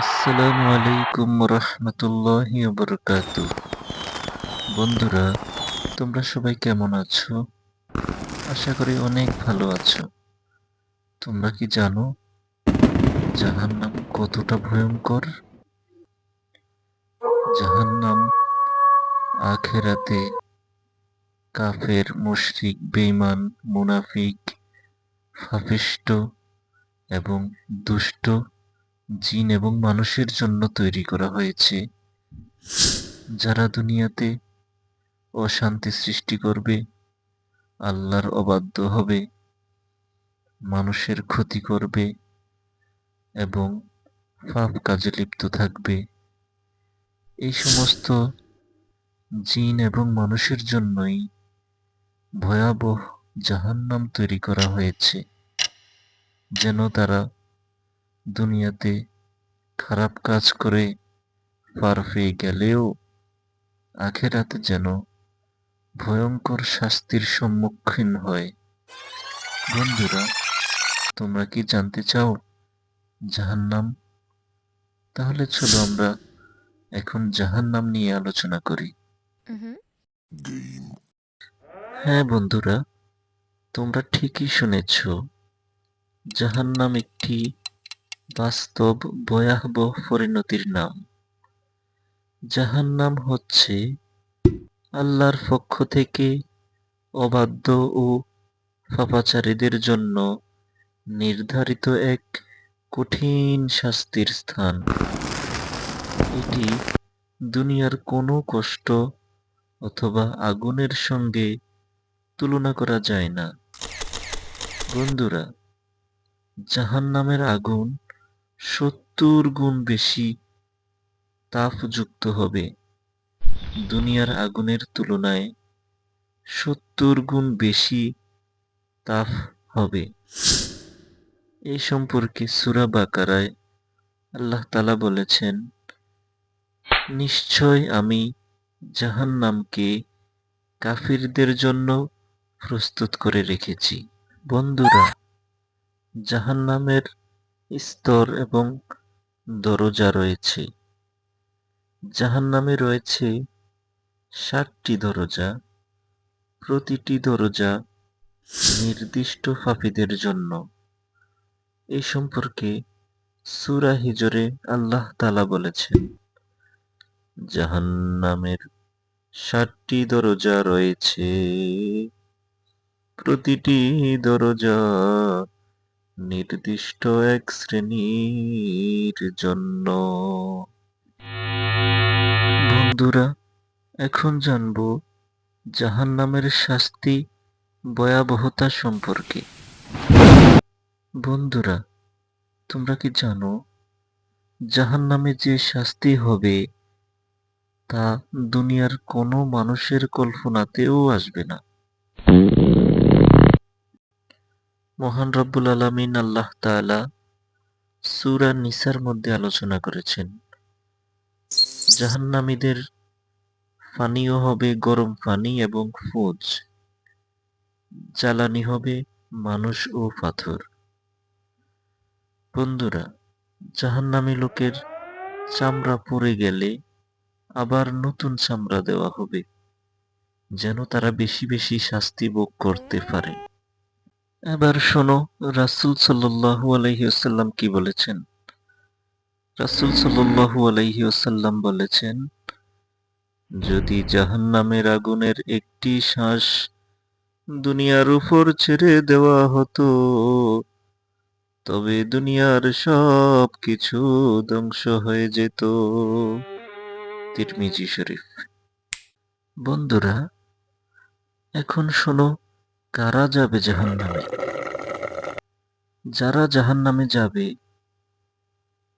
আসসালামু আলাইকুম রহমতুল্লাহি বন্ধুরা, তোমরা সবাই কেমন আছো? আশা করি অনেক ভালো আছো। তোমরা কি জানো জাহান্নাম কতটা ভয়ঙ্কর? জাহান্নাম আখেরাতে কাফের, মুশরিক, বেঈমান, মুনাফিক, ফাফিষ্ট এবং দুষ্ট জিন এবং মানুষের জন্য তৈরি করা হয়েছে, যারা দুনিয়াতে অশান্তি সৃষ্টি করবে, আল্লাহর অবাধ্য হবে, মানুষের ক্ষতি করবে এবং পাপ কাজে লিপ্ত থাকবে। এই সমস্ত জিন এবং মানুষের জন্যই ভয়াবহ জাহান্নাম তৈরি করা হয়েছে, যেন তারা দুনিয়াতে খারাপ কাজ করে পার পেয়ে গেলেও আখেরাতে যেন ভয়ঙ্কর শাস্তির সম্মুখীন হয়। বন্ধুরা তোমরা কি জানতে চাও জাহান্নাম? তাহলে চলো আমরা এখন জাহান্নাম নিয়ে আলোচনা করি. হ্যাঁ বন্ধুরা তোমরা ঠিকই শুনেছ জাহান্নাম একটি বাস্তব ভয়াবহ পরিণতির নাম। জাহান্নাম হচ্ছে আল্লাহর পক্ষ থেকে অবাধ্য ও পাপাচারীদের জন্য নির্ধারিত এক কঠিন শাস্তির স্থান। এটি দুনিয়ার কোনো কষ্ট অথবা আগুনের সঙ্গে তুলনা করা যায় না। বন্ধুরা, জাহান্নামের আগুন সত্তর গুণ বেশি তাপযুক্ত হবে। দুনিয়ার আগুনের তুলনায় সত্তর গুণ বেশি তাপ হবে। এই সম্পর্কে সুরা বাকারায় আল্লাহ তালা বলেছেন, নিশ্চয় আমি জাহান্নামকে কাফিরদের জন্য প্রস্তুত করে রেখেছি। বন্ধুরা, জাহান্নামের স্তর এবং দরজা রয়েছে। জাহান্নামে রয়েছে ষাটটি দরজা। প্রতিটি দরজা নির্দিষ্ট পাপীদের জন্য। এই সম্পর্কে সুরা হিজরে আল্লাহ তালা বলেছেন, জাহান্নামের ষাটটি দরজা রয়েছে। প্রতিটি দরজা নির্দিষ্ট এক শ্রেণির জন্য। বন্ধুরা, এখন জানব জাহান্নামের শাস্তি ভয়াবহতা সম্পর্কে। বন্ধুরা, তোমরা কি জানো জাহান্নামে যে শাস্তি হবে, তা দুনিয়ার কোনো মানুষের কল্পনাতেও আসবে না। মহান রব্বুল আলামিন আল্লাহ তাআলা সুরা নিসার মধ্যে আলোচনা করেছেন। জাহান্নামীদের পানীয় হবে গরম পানি এবং ফোজ, জ্বালানি হবে মানুষ ও পাথর। বন্ধুরা, জাহান্নামী লোকের চামড়া পড়ে গেলে আবার নতুন চামড়া দেওয়া হবে, যেন তারা বেশি বেশি শাস্তি ভোগ করতে পারে। এবার শোনো, রাসূল সাল্লাল্লাহু আলাইহি ওয়াসাল্লাম কি বলেছেন? রাসূল সাল্লাল্লাহু আলাইহি ওয়াসাল্লাম বলেছেন, যদি জাহান্নামের আগুনের একটি শ্বাস দুনিয়ার উপর ছেড়ে দেওয়া হতো, তবে দুনিয়ার সব কিছু ধ্বংস হয়ে যেত। তিরমিজি শরীফ। বন্ধুরা, এখন শোনো কারা যাবে জাহান্নামে? যারা জাহান্নামে যাবে,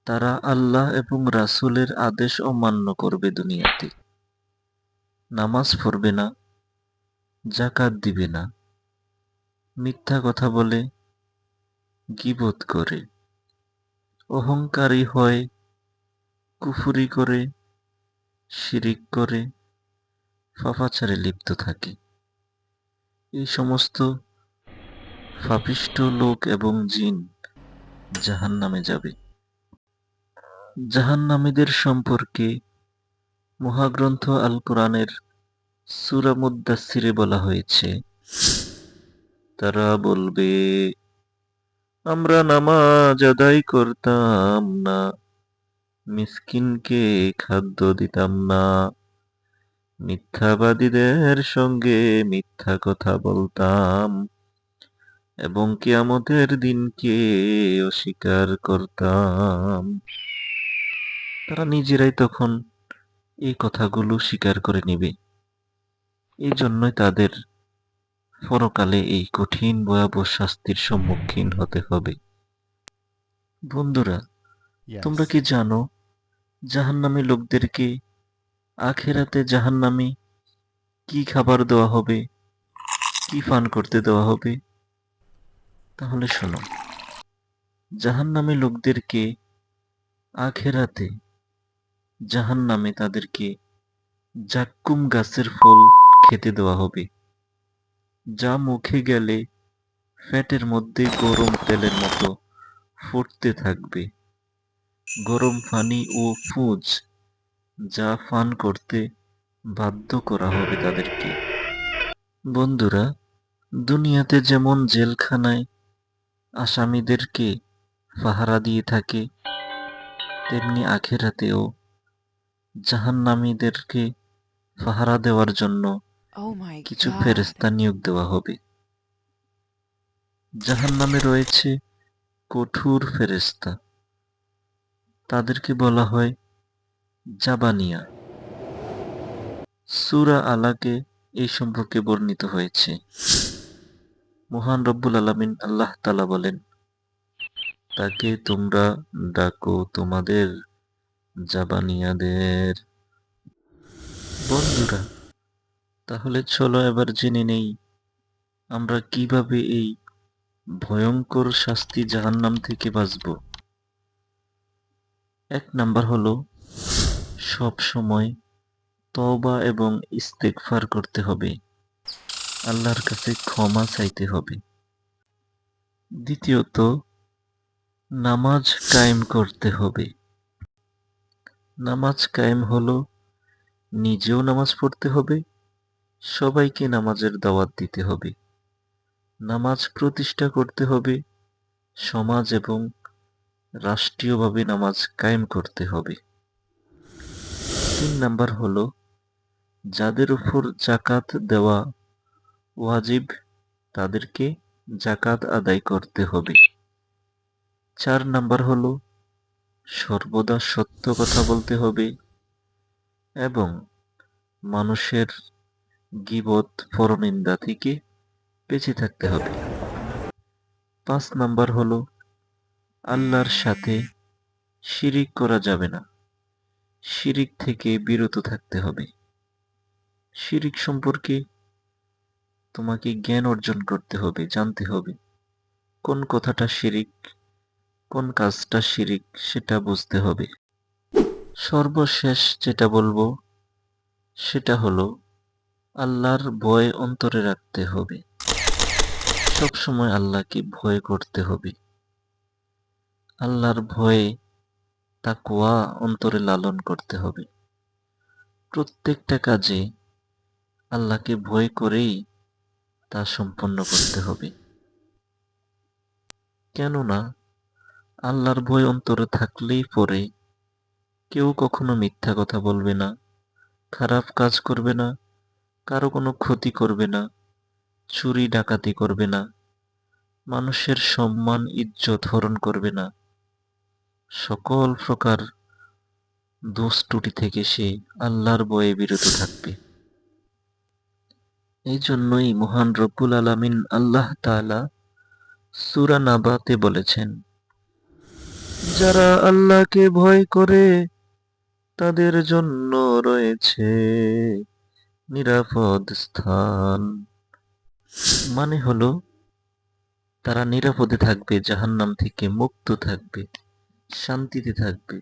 তারা আল্লাহ এবং রাসূলের আদেশ অমান্য করবে দুনিয়াতে। নামাজ পড়বে না জাকাত দিবে না। মিথ্যা কথা বলে গীবত করে। অহংকারী হয়, কুফুরি করে, শিরিক করে, পাপাচারে লিপ্ত থাকে। এই সমস্ত পাপিষ্ট লোক এবং জিন জাহান্নামে যাবে। জাহান্নামীদের সম্পর্কে মহাগ্রন্থ আল কোরআনের সূরা মুদ্দাসসিরে বলা হয়েছে, তারা বলবে, আমরা নামাজ আদায় করতাম না, মিসকিনকে খাদ্য দিতাম না। মিথ্যাবাদীদের সঙ্গে মিথ্যা কথা বলতাম এবং কিয়ামতের দিনকে অস্বীকার করতাম। তারা নিজেরাই তখন এই কথাগুলো স্বীকার করে নেবে। এই জন্যই তাদের পরকালে এই কঠিন ভয়াবহ শাস্তির সম্মুখীন হতে হবে। বন্ধুরা তোমরা কি জানো জাহান্নামী লোকদেরকে আখেরাতে জাহান্নামী, কি খাবার দেওয়া হবে? কি পান করতে দেওয়া হবে? তাহলে শোনো, জাহান্নামী লোকদেরকে আখেরাতে জাহান্নামে তাদেরকে জাক্কুম গাছের ফল খেতে দেওয়া হবে। যা মুখে গেলে ফ্যাটের মধ্যে গরম তেলের মতো ফুটতে থাকবে। গরম পানি ও ফুজ যা পান করতে বাধ্য করা হবে তাদেরকে। বন্ধুরা দুনিয়াতে যেমন জেলখানায় আসামিদেরকে পাহারা দিয়ে থাকে তেমনি আখেরাতেও জাহান্নামীদেরকে পাহারা দেওয়ার জন্য Oh কিছু. ফেরেস্তা নিয়োগ দেওয়া হবে। জাহান্নামে রয়েছে কঠোর ফেরেস্তা তাদেরকে বলা হয় জাবানিয়া। সুরা আলাকে এই সম্পর্কে বর্ণিত হয়েছে। মহান রব্বুল আলামিন আল্লাহ তালা বলেন, তাকে তোমরা ডাকো তোমাদের জাবানিয়াদের। বন্ধুরা, তাহলে চলো এবার জেনে নেই, আমরা কীভাবে এই ভয়ঙ্কর শাস্তি জাহান্নাম থেকে বাঁচব? এক নাম্বার হলো সব সময় তওবা এবং ইস্তেগফার করতে হবে। আল্লাহর কাছে ক্ষমা চাইতে হবে। দ্বিতীয়ত, নামাজ কায়েম করতে হবে। নামাজ কায়েম হলো নিজেও নামাজ পড়তে হবে, সবাইকে নামাজের দাওয়াত দিতে হবে। নামাজ প্রতিষ্ঠা করতে হবে, সমাজ এবং রাষ্ট্রীয়ভাবে নামাজ কায়েম করতে হবে। তিন নাম্বার হল, যাদের উপর জাকাত দেওয়া ওয়াজিব, তাদেরকে জাকাত আদায় করতে হবে। চার নাম্বার হলো, সর্বদা সত্য কথা বলতে হবে এবং মানুষের গিবত, পরনিন্দা থেকে বেঁচে থাকতে হবে। পাঁচ নাম্বার হল, আল্লাহর সাথে শিরিক করা যাবে না। শিরিক থেকে বিরত থাকতে হবে। শিরিক সম্পর্কে তোমাকে জ্ঞান অর্জন করতে হবে, জানতে হবে। কোন কথাটা শিরিক, কোন কাজটা শিরিক সেটা বুঝতে হবে। সর্বশেষ যেটা বলব, সেটা হলো আল্লাহর ভয় অন্তরে রাখতে হবে। সব সময় আল্লাহকে ভয় করতে হবে। আল্লাহর ভয়ে তাকওয়া অন্তরে লালন করতে হবে। প্রত্যেকটা কাজে আল্লাহকে ভয় করেই তা সম্পন্ন করতে হবে। কেননা, আল্লাহর ভয় অন্তরে থাকলেই পরে কেউ কখনো মিথ্যা কথা বলবে না, খারাপ কাজ করবে না, কারও কোনো ক্ষতি করবে না, চুরি ডাকাতি করবে না, মানুষের সম্মান, ইজ্জত হরণ করবে না। সকল প্রকার দোষ ত্রুটি থেকে সে আল্লাহর বয়ে বিরত থাকবে। এই জন্যই মহান রব্বুল আলামিন আল্লাহ তাআলা সূরা নাবাতে বলেছেন, যারা আল্লাহকে ভয় করে, তাদের জন্য রয়েছে নিরাপদ স্থান। মানে হলো, তারা নিরাপদে থাকবে, জাহান্নাম থেকে মুক্ত থাকবে। শান্তিতে থাকবে।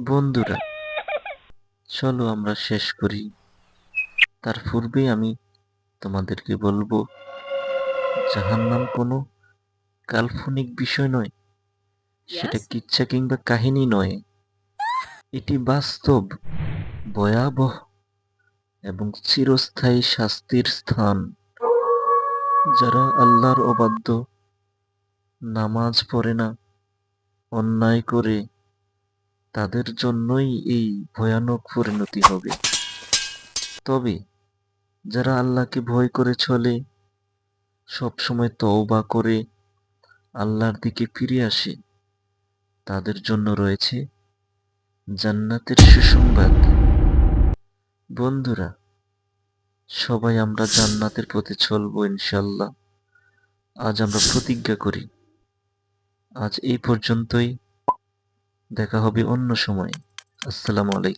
বন্ধুরা চলো আমরা শেষ করি। তার পূর্বে আমি তোমাদেরকে বলব জাহান্নাম কোনো কাল্পনিক বিষয় নয়। সেটা কিচ্ছা কিংবা কাহিনী নয়। এটি বাস্তব ভয়াবহ এবং চিরস্থায়ী শাস্তির স্থান। যারা আল্লাহর অবাধ্য নামাজ পড়ে না অন্যায় করে তাদের জন্যই এই ভয়ানক পরিণতি হবে। তবে যারা আল্লাহকে ভয় করে চলে, সবসময় তওবা করে আল্লাহর দিকে ফিরে আসে, তাদের জন্য রয়েছে জান্নাতের সুসংবাদ। বন্ধুরা, সবাই আমরা জান্নাতের পথে চলবো ইনশাল্লাহ আজ আমরা প্রতিজ্ঞা করি আজ এই পর্যন্তই। দেখা হবে অন্য সময়। আসসালামু আলাইকুম।